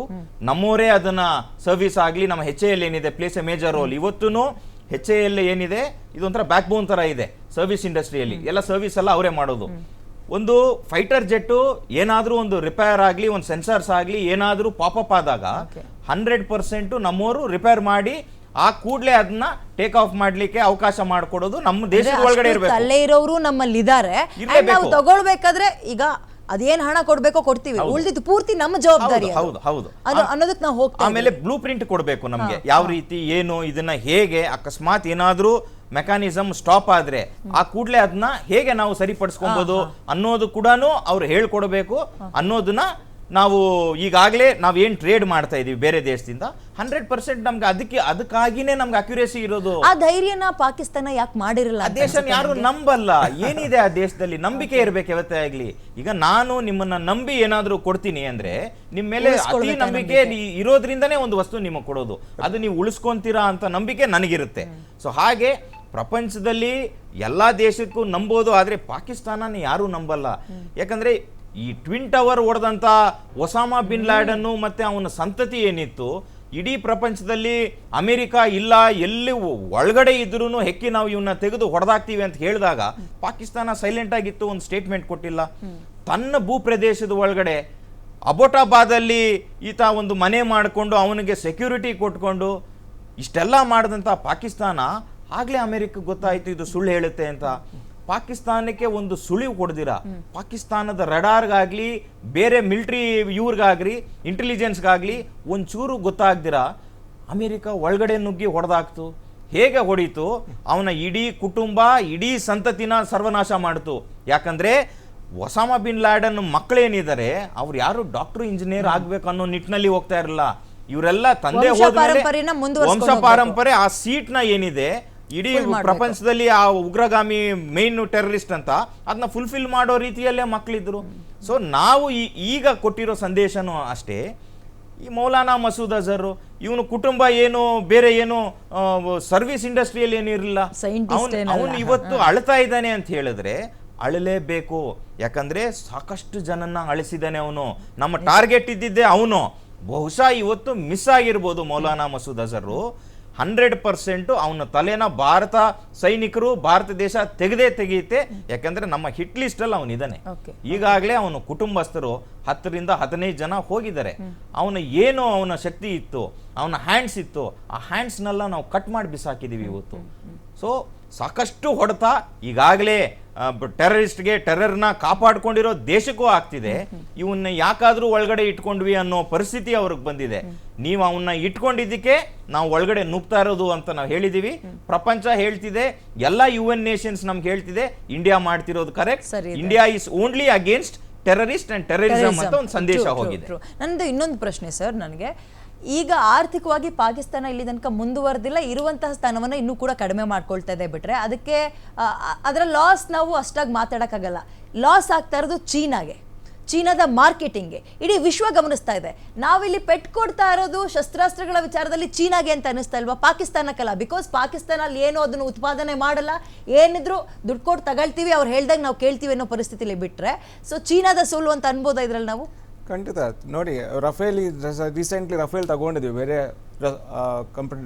ನಮ್ಮವರೇ ಅದನ್ನ ಸರ್ವಿಸ್ ಆಗ್ಲಿ ನಮ್ಮ ಹೆಚ್ ಎಲ್ ಏನಿದೆ ಪ್ಲೇಸ್ ಎ ಮೇಜರ್ ರೋಲ್ ಇವತ್ತೂ ಹೆಚ್ ಎಲ್ ಏನಿದೆ ಇದೊಂಥರ ಬ್ಯಾಕ್ ಬೋನ್ ತರ ಇದೆ ಸರ್ವಿಸ್ ಇಂಡಸ್ಟ್ರಿಯಲ್ಲಿ ಎಲ್ಲ ಸರ್ವಿಸ್ ಎಲ್ಲ ಅವರೇ ಮಾಡೋದು. ಒಂದು ಫೈಟರ್ ಜೆಟ್ಟು ಏನಾದ್ರೂ ಒಂದು ರಿಪೇರ್ ಆಗಲಿ ಒಂದು ಸೆನ್ಸರ್ಸ್ ಆಗಲಿ ಏನಾದರೂ ಪಾಪಪ್ ಆದಾಗ ಹಂಡ್ರೆಡ್ ಪರ್ಸೆಂಟು ನಮ್ಮವರು ರಿಪೇರ್ ಮಾಡಿ ಆ ಕೂಡಲೇ ಅದನ್ನ ಟೇಕ್ ಆಫ್ ಮಾಡ್ಲಿಕ್ಕೆ ಅವಕಾಶ ಮಾಡಿಕೊಡೋದು ನಮ್ಮ ದೇಶದ ಒಳಗಡೆ ಇರಬೇಕು. ಅಲ್ಲೇ ಇರೋರು ನಮ್ಮಲ್ಲಿ ಇದಾರೆ. ನಾವು ತಗೊಳ್ಬೇಕಾದ್ರೆ ಈಗ ಅದೇನ್ ಹಣ ಕೊಡ್ಬೇಕೋ ಕೊಡ್ತೀವಿ. ಉಳಿದಿದ್ದು ಪೂರ್ತಿ ನಮ್ಮ ಜವಾಬ್ದಾರಿ ಹೌದು ಹೌದು ಅದು ಅನ್ನೋದಕ್ಕೆ ನಾವು ಹೋಗ್ತೀವಿ ಆಮೇಲೆ ಬ್ಲೂ ಪ್ರಿಂಟ್ ಕೊಡಬೇಕು ನಮ್ಗೆ. ಯಾವ ರೀತಿ ಏನು ಇದನ್ನ ಹೇಗೆ ಅಕಸ್ಮಾತ್ ಏನಾದರೂ ಮೆಕಾನಿಸಮ್ ಸ್ಟಾಪ್ ಆದ್ರೆ ಆ ಕೂಡಲೇ ಅದನ್ನ ಹೇಗೆ ನಾವು ಸರಿಪಡಿಸ್ಕೊಬಹುದು ಅನ್ನೋದು ಕೂಡ ಅವ್ರು ಹೇಳ್ಕೊಡ್ಬೇಕು ಅನ್ನೋದನ್ನ ನಾವು ಈಗಾಗಲೇ ನಾವ್ ಏನ್ ಟ್ರೇಡ್ ಮಾಡ್ತಾ ಇದೀವಿ ಬೇರೆ ದೇಶದಿಂದ ಹಂಡ್ರೆಡ್ ಪರ್ಸೆಂಟ್ ನಮ್ಗೆ ಅದಕ್ಕೆ ಅದಕ್ಕಾಗಿನೇ ನಮ್ಗೆ ಅಕ್ಯುರೇಸಿ ಇರೋದು. ಆ ಧೈರ್ಯನ ಪಾಕಿಸ್ತಾನ ಯಾಕೆ ಮಾಡಿರಲ್ಲ ಆ ದೇಶ ಯಾರು ನಂಬಲ್ಲ. ಏನಿದೆ ಆ ದೇಶದಲ್ಲಿ? ನಂಬಿಕೆ ಇರಬೇಕು ಯಾವತ್ತೇ ಆಗ್ಲಿ. ಈಗ ನಾನು ನಿಮ್ಮನ್ನ ನಂಬಿ ಏನಾದ್ರೂ ಕೊಡ್ತೀನಿ ಅಂದ್ರೆ ನಿಮ್ಮ ಮೇಲೆ ಅತಿ ನಂಬಿಕೆ ಇರೋದ್ರಿಂದನೇ ಒಂದು ವಸ್ತು ನಿಮಗೆ ಕೊಡೋದು. ಅದು ನೀವು ಉಳಿಸ್ಕೊಂತೀರಾ ಅಂತ ನಂಬಿಕೆ ನನಗಿರುತ್ತೆ. ಸೊ ಹಾಗೆ ಪ್ರಪಂಚದಲ್ಲಿ ಎಲ್ಲಾ ದೇಶಕ್ಕೂ ನಂಬೋದು ಆದರೆ ಪಾಕಿಸ್ತಾನನ ಯಾರು ನಂಬಲ್ಲ. ಯಾಕಂದ್ರೆ ಈ ಟ್ವಿನ್ ಟವರ್ ಹೊಡೆದಂಥ ಒಸಾಮಾ ಬಿನ್ ಲ್ಯಾಡನ್ನು ಮತ್ತು ಅವನ ಸಂತತಿ ಏನಿತ್ತು? ಇಡೀ ಪ್ರಪಂಚದಲ್ಲಿ ಅಮೆರಿಕ ಇಲ್ಲ, ಎಲ್ಲಿ ಒಳಗಡೆ ಇದ್ರೂ ಹೆಕ್ಕಿ ನಾವು ಇವನ್ನ ತೆಗೆದು ಹೊಡೆದಾಕ್ತೀವಿ ಅಂತ ಹೇಳಿದಾಗ ಪಾಕಿಸ್ತಾನ ಸೈಲೆಂಟ್ ಆಗಿತ್ತು, ಒಂದು ಸ್ಟೇಟ್ಮೆಂಟ್ ಕೊಟ್ಟಿಲ್ಲ. ತನ್ನ ಭೂಪ್ರದೇಶದ ಒಳಗಡೆ ಅಬೋಟಾಬಾದಲ್ಲಿ ಈತ ಒಂದು ಮನೆ ಮಾಡಿಕೊಂಡು ಅವನಿಗೆ ಸೆಕ್ಯೂರಿಟಿ ಕೊಟ್ಕೊಂಡು ಇಷ್ಟೆಲ್ಲ ಮಾಡಿದಂಥ ಪಾಕಿಸ್ತಾನ ಆಗ್ಲೇ ಅಮೆರಿಕ ಗೊತ್ತಾಯ್ತು, ಇದು ಸುಳ್ಳು ಹೇಳುತ್ತೆ ಅಂತ. ಪಾಕಿಸ್ತಾನಕ್ಕೆ ಒಂದು ಸುಳಿವು ಕೊಡ್ದಿರ? ಪಾಕಿಸ್ತಾನದ ರಡಾರ್ಗಾಗ್ಲಿ ಬೇರೆ ಮಿಲಿಟರಿ ಇವ್ರಿಗಾಗ್ಲಿ ಇಂಟೆಲಿಜೆನ್ಸ್ಗಾಗ್ಲಿ ಒಂಚೂರು ಗೊತ್ತಾಗ್ದಿರ? ಅಮೆರಿಕ ಒಳಗಡೆ ನುಗ್ಗಿ ಹೊಡೆದಾಕ್ತು. ಹೇಗೆ ಹೊಡೀತು? ಅವನ ಇಡೀ ಕುಟುಂಬ ಇಡೀ ಸಂತತಿನ ಸರ್ವನಾಶ ಮಾಡಿತು. ಯಾಕಂದ್ರೆ ಒಸಾಮಾ ಬಿನ್ ಲ್ಯಾಡನ್ ಮಕ್ಕಳೇನಿದ್ದಾರೆ ಅವ್ರು ಯಾರು ಡಾಕ್ಟರ್ ಇಂಜಿನಿಯರ್ ಆಗ್ಬೇಕು ಅನ್ನೋ ನಿಟ್ಟಿನಲ್ಲಿ ಹೋಗ್ತಾ ಇರಲಿಲ್ಲ ಇವರೆಲ್ಲ ತಂದೆ ಹೋದ ವಂಶ. ಪಾರಂಪರೆ ಆ ಸೀಟ್ನ ಏನಿದೆ ಇಡೀ ಪ್ರಪಂಚದಲ್ಲಿ ಆ ಉಗ್ರಗಾಮಿ ಮೇನ್ ಟೆರರಿಸ್ಟ್ ಅಂತ ಅದನ್ನ ಫುಲ್ಫಿಲ್ ಮಾಡೋ ರೀತಿಯಲ್ಲೇ ಮಕ್ಕಳಿದ್ರು ಸೊ ನಾವು ಈಗ ಕೊಟ್ಟಿರೋ ಸಂದೇಶನೂ ಅಷ್ಟೇ. ಈ ಮೌಲಾನಾ ಮಸೂದ್ ಅಜರ್ ಇವನು ಕುಟುಂಬ ಏನು ಬೇರೆ ಏನು ಸರ್ವಿಸ್ ಇಂಡಸ್ಟ್ರಿಯಲ್ಲಿ ಏನು ಇರಲಿಲ್ಲ. ಅವನು ಇವತ್ತು ಅಳ್ತಾ ಇದ್ದಾನೆ ಅಂತ ಹೇಳಿದ್ರೆ ಅಳಲೇಬೇಕು. ಯಾಕಂದ್ರೆ ಸಾಕಷ್ಟು ಜನನ್ನ ಅಳಿಸಿದ್ದಾನೆ ಅವನು. ನಮ್ಮ ಟಾರ್ಗೆಟ್ ಇದ್ದಿದ್ದೆ ಅವನು. ಬಹುಶಃ ಇವತ್ತು ಮಿಸ್ ಆಗಿರ್ಬೋದು ಮೌಲಾನಾ ಮಸೂದ್ ಅಜರು. ಹಂಡ್ರೆಡ್ ಪರ್ಸೆಂಟು ಅವನ ತಲೆನ ಭಾರತ ಸೈನಿಕರು ಭಾರತ ದೇಶ ತೆಗೆದೇ ತೆಗೆಯುತ್ತೆ. ಯಾಕಂದರೆ ನಮ್ಮ ಹಿಟ್ ಲಿಸ್ಟಲ್ಲಿ ಅವನಿದ್ದಾನೆ. ಈಗಾಗಲೇ ಅವನ ಕುಟುಂಬಸ್ಥರು ಹತ್ತರಿಂದ ಹದಿನೈದು ಜನ ಹೋಗಿದ್ದಾರೆ. ಅವನ ಏನು ಅವನ ಶಕ್ತಿ ಇತ್ತು ಅವನ ಹ್ಯಾಂಡ್ಸ್ ಇತ್ತು. ಆ ಹ್ಯಾಂಡ್ಸ್ನೆಲ್ಲ ನಾವು ಕಟ್ ಮಾಡಿ ಬಿಸಾಕಿದೀವಿ ಇವತ್ತು. ಸೊ ಸಾಕಷ್ಟು ಹೊಡೆತ ಈಗಾಗಲೇ ಟೆರರಿಸ್ಟ್ಗೆ ಟೆರರ್ನ ಕಾಪಾಡ್ಕೊಂಡಿರೋ ದೇಶಕ್ಕೂ ಆಗ್ತಿದೆ. ಇವನ್ನ ಯಾಕಾದ್ರೂ ಒಳಗಡೆ ಇಟ್ಕೊಂಡ್ವಿ ಅನ್ನೋ ಪರಿಸ್ಥಿತಿ ಅವ್ರಿಗೆ ಬಂದಿದೆ. ನೀವು ಅವನ್ನ ಇಟ್ಕೊಂಡಿದ್ದಕ್ಕೆ ನಾವು ಒಳಗಡೆ ನುಗ್ತಾ ಇರೋದು ಅಂತ ನಾವು ಹೇಳಿದೀವಿ ಪ್ರಪಂಚ ಹೇಳ್ತಿದೆ ಎಲ್ಲ ಯು ಎನ್ ನೇಷನ್ಸ್ ನಮ್ಗೆ ಹೇಳ್ತಿದೆ ಇಂಡಿಯಾ ಮಾಡ್ತಿರೋದು ಕರೆಕ್ಟ್. ಸರಿ India is only against terrorist and terrorism ಅಂತ ಒಂದು ಸಂದೇಶ ಹೋಗಿದೆ. ನಂದು ಇನ್ನೊಂದು ಪ್ರಶ್ನೆ ಸರ್ ನನಗೆ. ಈಗ ಆರ್ಥಿಕವಾಗಿ ಪಾಕಿಸ್ತಾನ ಇಲ್ಲಿ ತನಕ ಮುಂದುವರೆದಿಲ್ಲ, ಇರುವಂತಹ ಸ್ಥಾನವನ್ನು ಇನ್ನೂ ಕೂಡ ಕಡಿಮೆ ಮಾಡ್ಕೊಳ್ತಾ ಇದೆ ಬಿಟ್ರೆ. ಅದಕ್ಕೆ ಅದರ ಲಾಸ್ ನಾವು ಅಷ್ಟಾಗಿ ಮಾತಾಡೋಕ್ಕಾಗಲ್ಲ. ಲಾಸ್ ಆಗ್ತಾ ಇರೋದು ಚೀನಾಗೆ, ಚೀನಾದ ಮಾರ್ಕೆಟಿಂಗ್ಗೆ. ಇಡೀ ವಿಶ್ವ ಗಮನಿಸ್ತಾ ಇದೆ. ನಾವಿಲ್ಲಿ ಪೆಟ್ ಕೊಡ್ತಾ ಇರೋದು ಶಸ್ತ್ರಾಸ್ತ್ರಗಳ ವಿಚಾರದಲ್ಲಿ ಚೀನಾಗೆ ಅಂತ ಅನಿಸ್ತಾ ಇಲ್ವಾ? ಪಾಕಿಸ್ತಾನಕ್ಕಲ್ಲ ಬಿಕಾಸ್ ಪಾಕಿಸ್ತಾನ ಅಲ್ಲಿ ಏನೋ ಅದನ್ನು ಉತ್ಪಾದನೆ ಮಾಡಲ್ಲ. ಏನಿದ್ರು ದುಡ್ಡು ಕೊಟ್ಟು ತಗೊಳ್ತೀವಿ, ಅವ್ರು ಹೇಳ್ದಾಗ ನಾವು ಕೇಳ್ತೀವಿ ಅನ್ನೋ ಪರಿಸ್ಥಿತಿಲಿ ಬಿಟ್ಟರೆ ಸೊ ಚೀನಾದ ಸೋಲು ಅಂತ ಅನ್ಬೋದಾ ಇದ್ರಲ್ಲಿ ನಾವು? ಖಂಡಿತ. ನೋಡಿ ರಫೇಲ್ ರೀಸೆಂಟ್ಲಿ ರಫೇಲ್ ತಗೊಂಡಿದ್ವಿ ಬೇರೆ ಕಂಪನಿ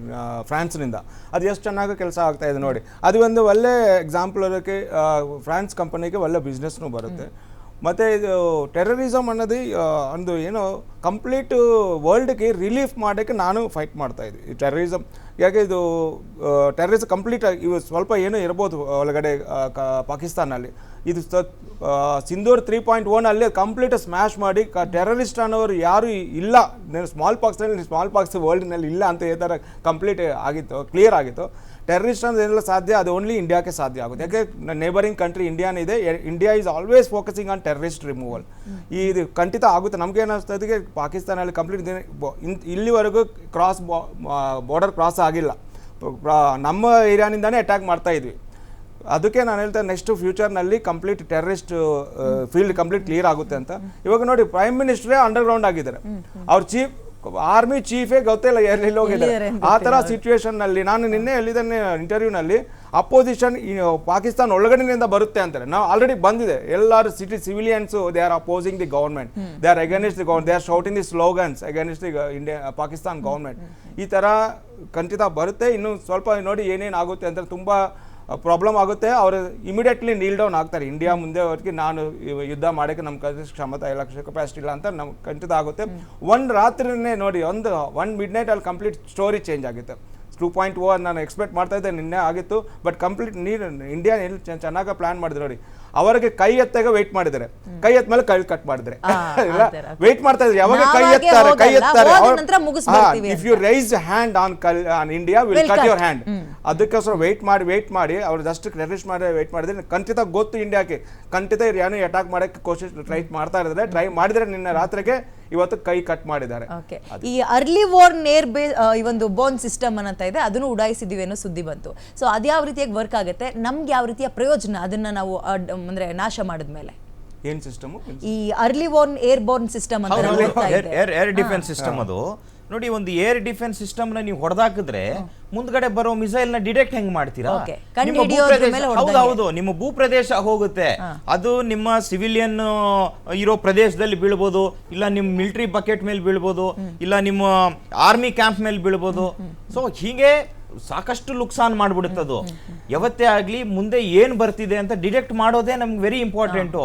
ಫ್ರಾನ್ಸ್ನಿಂದ. ಅದು ಎಷ್ಟು ಚೆನ್ನಾಗಿ ಕೆಲಸ ಆಗ್ತಾ ಇದೆ ನೋಡಿ. ಅದು ಒಂದು ಒಳ್ಳೆ ಎಕ್ಸಾಂಪಲ್ ಅದಕ್ಕೆ ಫ್ರಾನ್ಸ್ ಕಂಪನಿಗೆ ಒಳ್ಳೆ ಬಿಸ್ನೆಸ್ನು ಬರುತ್ತೆ. ಮತ್ತು ಇದು ಟೆರರಿಸಮ್ ಅನ್ನೋದು ಒಂದು ಏನು ಕಂಪ್ಲೀಟ್ ವರ್ಲ್ಡ್ಗೆ ರಿಲೀಫ್ ಮಾಡೋಕ್ಕೆ ನಾನು ಫೈಟ್ ಮಾಡ್ತಾ ಇದ್ದೆ. ಈ ಟೆರರಿಸಮ್ ಯಾಕೆ ಇದು ಟೆರರಿಸಮ್ ಕಂಪ್ಲೀಟ್ ಇವು ಸ್ವಲ್ಪ ಏನೋ ಇರ್ಬೋದು ಒಳಗಡೆ ಪಾಕಿಸ್ತಾನಲ್ಲಿ ಇದು ಸಿಂಧೂರ್ ತ್ರೀ ಪಾಯಿಂಟ್ ಒನ್ ಅಲ್ಲೇ ಕಂಪ್ಲೀಟ್ ಸ್ಮ್ಯಾಶ್ ಮಾಡಿ ಟೆರರಿಸ್ಟ್ ಅನ್ನೋರು ಯಾರು ಇಲ್ಲ. ಸ್ಮಾಲ್ ಪಾಕ್ಸ್ನಲ್ಲಿ ಸ್ಮಾಲ್ ಪಾಕ್ಸ್ ವರ್ಲ್ಡ್ನಲ್ಲಿ ಇಲ್ಲ ಅಂತ ಹೇಳ್ತಾರೆ ಕಂಪ್ಲೀಟ್ ಆಗಿತ್ತು ಕ್ಲಿಯರ್ ಆಗಿತ್ತು. ಟೆರರಿಸ್ಟ್ ಏನೆಲ್ಲ ಸಾಧ್ಯ? ಅದು ಓನ್ಲಿ ಇಂಡಿಯಾಕ್ಕೆ ಸಾಧ್ಯ ಆಗುತ್ತೆ. ಯಾಕೆ ನೇಬರಿಂಗ್ ಕಂಟ್ರಿ ಇಂಡಿಯಾನೇ ಇದೆ. India is always focusing on terrorist removal ಇದು ಖಂಡಿತ ಆಗುತ್ತೆ. ನಮ್ಗೆ ಏನಿಸ್ತದೆ ಪಾಕಿಸ್ತಾನಲ್ಲಿ ಕಂಪ್ಲೀಟ್ ಇಲ್ಲಿವರೆಗೂ ಕ್ರಾಸ್ ಬಾರ್ಡರ್ ಕ್ರಾಸ್ ಆಗಿಲ್ಲ. ನಮ್ಮ ಏರಿಯಾನಿಂದಾನೇ ಅಟ್ಯಾಕ್ ಮಾಡ್ತಾ ಇದ್ವಿ. ಅದಕ್ಕೆ ನಾನು ಹೇಳ್ತೇನೆ next ಫ್ಯೂಚರ್ನಲ್ಲಿ complete terrorist field complete clear ಆಗುತ್ತೆ ಅಂತ. ಇವಾಗ ನೋಡಿ ಪ್ರೈಮ್ ಮಿನಿಸ್ಟ್ರೇ ಅಂಡರ್ ಗ್ರೌಂಡ್ ಆಗಿದ್ದಾರೆ ಅವ್ರ ಚೀಫ್ ಆರ್ಮಿ ಚೀಫೇ ಗೊತ್ತಿಲ್ಲ ಎಲ್ಲಿ ಹೋಗಿದ್ದಾರೆ. ಆ ಥರ ಸಿಚುವೇಶನ್ನಲ್ಲಿ ನಾನು ನಿನ್ನೆ ಹೇಳಿದ್ದೇನೆ ಇಂಟರ್ವ್ಯೂನಲ್ಲಿ ಅಪೋಸಿಷನ್ ಪಾಕಿಸ್ತಾನ ಒಳಗಡೆಯಿಂದ ಬರುತ್ತೆ ಅಂತಾರೆ. ನಾವು ಆಲ್ರೆಡಿ ಬಂದಿದೆ. ಎಲ್ಲರೂ city civilians they are opposing the government they are against the gov they are shouting the slogans against the India Pakistan government ಈ ಥರ ಖಂಡಿತ ಬರುತ್ತೆ. ಇನ್ನು ಸ್ವಲ್ಪ ನೋಡಿ ಏನೇನು ಆಗುತ್ತೆ ಅಂತ ತುಂಬ ಪ್ರಾಬ್ಲಮ್ ಆಗುತ್ತೆ. ಅವರು ಇಮಿಡಿಯೇಟ್ಲಿ ನೀಲ್ ಡೌನ್ ಆಗ್ತಾರೆ. ಇಂಡಿಯಾ ಮುಂದೆ ಅವ್ರಿಗೆ ನಾನು ಯುದ್ಧ ಮಾಡೋಕ್ಕೆ ನಮ್ಮ ಕೈ ಕ್ಷಮತಾ ಇಲ್ಲ ಕೆಪಾಸಿಟಿ ಇಲ್ಲ ಅಂತ ನಮ್ಗೆ ಖಂಡಿತ ಆಗುತ್ತೆ. ಒಂದು ರಾತ್ರಿನೇ ನೋಡಿ ಒಂದು ಒನ್ ಮಿಡ್ ನೈಟ್ ಅಲ್ಲಿ ಕಂಪ್ಲೀಟ್ ಸ್ಟೋರಿ ಚೇಂಜ್ ಆಗುತ್ತೆ. ಟೂ ಪಾಯಿಂಟ್ ಓ ನಾನು ಎಕ್ಸ್ಪೆಕ್ಟ್ ಮಾಡ್ತಾ ಇದ್ದೆ ನಿನ್ನೆ ಆಗಿತ್ತು. ಬಟ್ ಕಂಪ್ಲೀಟ್ ನೀರು ಇಂಡಿಯಾ ಎಲ್ಲಿ ಚೆನ್ನಾಗಿ ಪ್ಲಾನ್ ಮಾಡಿದ್ರು ನೋಡಿ. ಅವರಿಗೆ ಕೈ ಎತ್ತಾಗ ವೇಟ್ ಮಾಡಿದ್ದಾರೆ. ಕೈ ಎತ್ತ ಮೇಲೆ ಕೈ ಕಟ್ ಮಾಡಿದ್ರೆ ವೇಟ್ ಇಲ್ಲ ಮಾಡ್ತಾ ಇದ್ರೆ ಯಾವಾಗ ಕೈ ಎತ್ತಾರೆ? ಕೈ ಎತ್ತಾರೆ. If you raise hand on ಕಲ್ on India will Will cut cut. Your hand ಅದಕ್ಕೋಸ್ಕರ ವೇಟ್ ಮಾಡಿ ವೇಟ್ ಮಾಡಿ. ಅವ್ರು ಜಸ್ಟ್ ರೆಜಿಸ್ಟ್ ಮಾಡಿ ವೇಟ್ ಮಾಡಿದ್ರೆ ಖಂಡಿತ ಗೊತ್ತು ಇಂಡಿಯಾಕ್ಕೆ ಖಂಡಿತ ಇವ್ರು ಏನೋ ಅಟ್ಯಾಕ್ ಮಾಡೋಕ್ಕೆ ಕೋಶಿಶ್ ಟ್ರೈ ಮಾಡ್ತಾ ಇದ್ದಾರೆ. ಟ್ರೈ ಮಾಡಿದ್ರೆ ನಿನ್ನೆ ರಾತ್ರಿಗೆ ಇವತ್ತು ಕೈ ಕಟ್ ಮಾಡಿದ್ದಾರೆ. ಓಕೆ ಈ ಅರ್ಲಿ ವಾರ್ ನೇರ್ ಬೇ ಆ, ಈ ಒಂದು ಬೋನ್ ಸಿಸ್ಟಮ್ ಅಂತ ಇದೆ ಅದನ್ನು ಉಡಾಯಿಸಿದೀವಿ ಅನ್ನೋ ಸುದ್ದಿ ಬಂತು. ಸೊ ಅದ್ಯಾವ ರೀತಿಯಾಗಿ ವರ್ಕ್ ಆಗುತ್ತೆ? ನಮ್ಗೆ ಯಾವ ರೀತಿಯ ಪ್ರಯೋಜನ ಅದನ್ನ ನಾವು ಅಂದ್ರೆ ನಾಶ ಮಾಡಿದ್ಮೇಲೆ? ಏನ್ ಸಿಸ್ಟಮ್ ಈ early warn airborne system ಅಂತ ಏರ್ ಡಿಫೆನ್ಸ್ ಸಿಸ್ಟಮ್ ಅದು. ನೋಡಿ ಒಂದು ಏರ್ ಡಿಫೆನ್ಸ್ ಸಿಸ್ಟಮ್ನ ನೀವು ಹೊಡೆದಾಕಿದ್ರೆ ಮುಂದ್ಗಡೆ ಬರೋ ಮಿಸೈಲ್ನ ಡಿಟೆಕ್ಟ್ ಹೆಂಗ್ ಮಾಡ್ತೀರಾ? ನಿಮ್ಮ ಭೂಪ್ರದೇಶ- ಹೌದು ಹೌದು. ನಿಮ್ಮ ಭೂಪ್ರದೇಶ ಹೋಗುತ್ತೆ. ಅದು ನಿಮ್ಮ ಸಿವಿಲಿಯನ್ ಇರೋ ಪ್ರದೇಶದಲ್ಲಿ ಬೀಳ್ಬೋದು ಇಲ್ಲ ನಿಮ್ಮ ಮಿಲಿಟರಿ ಬಕೆಟ್ ಮೇಲೆ ಬೀಳ್ಬೋದು ಇಲ್ಲ ನಿಮ್ಮ ಆರ್ಮಿ ಕ್ಯಾಂಪ್ ಮೇಲೆ ಬೀಳ್ಬೋದು. ಸೊ ಹೀಗೆ ಸಾಕಷ್ಟು ಲುಕ್ಸಾನ್ ಮಾಡ್ಬಿಡುತ್ತದು. ಯಾವತ್ತೇ ಆಗ್ಲಿ ಮುಂದೆ ಏನ್ ಬರ್ತಿದೆ ಅಂತ ಡಿಟೆಕ್ಟ್ ಮಾಡೋದೇ ನಮ್ಗೆ ವೆರಿ ಇಂಪಾರ್ಟೆಂಟು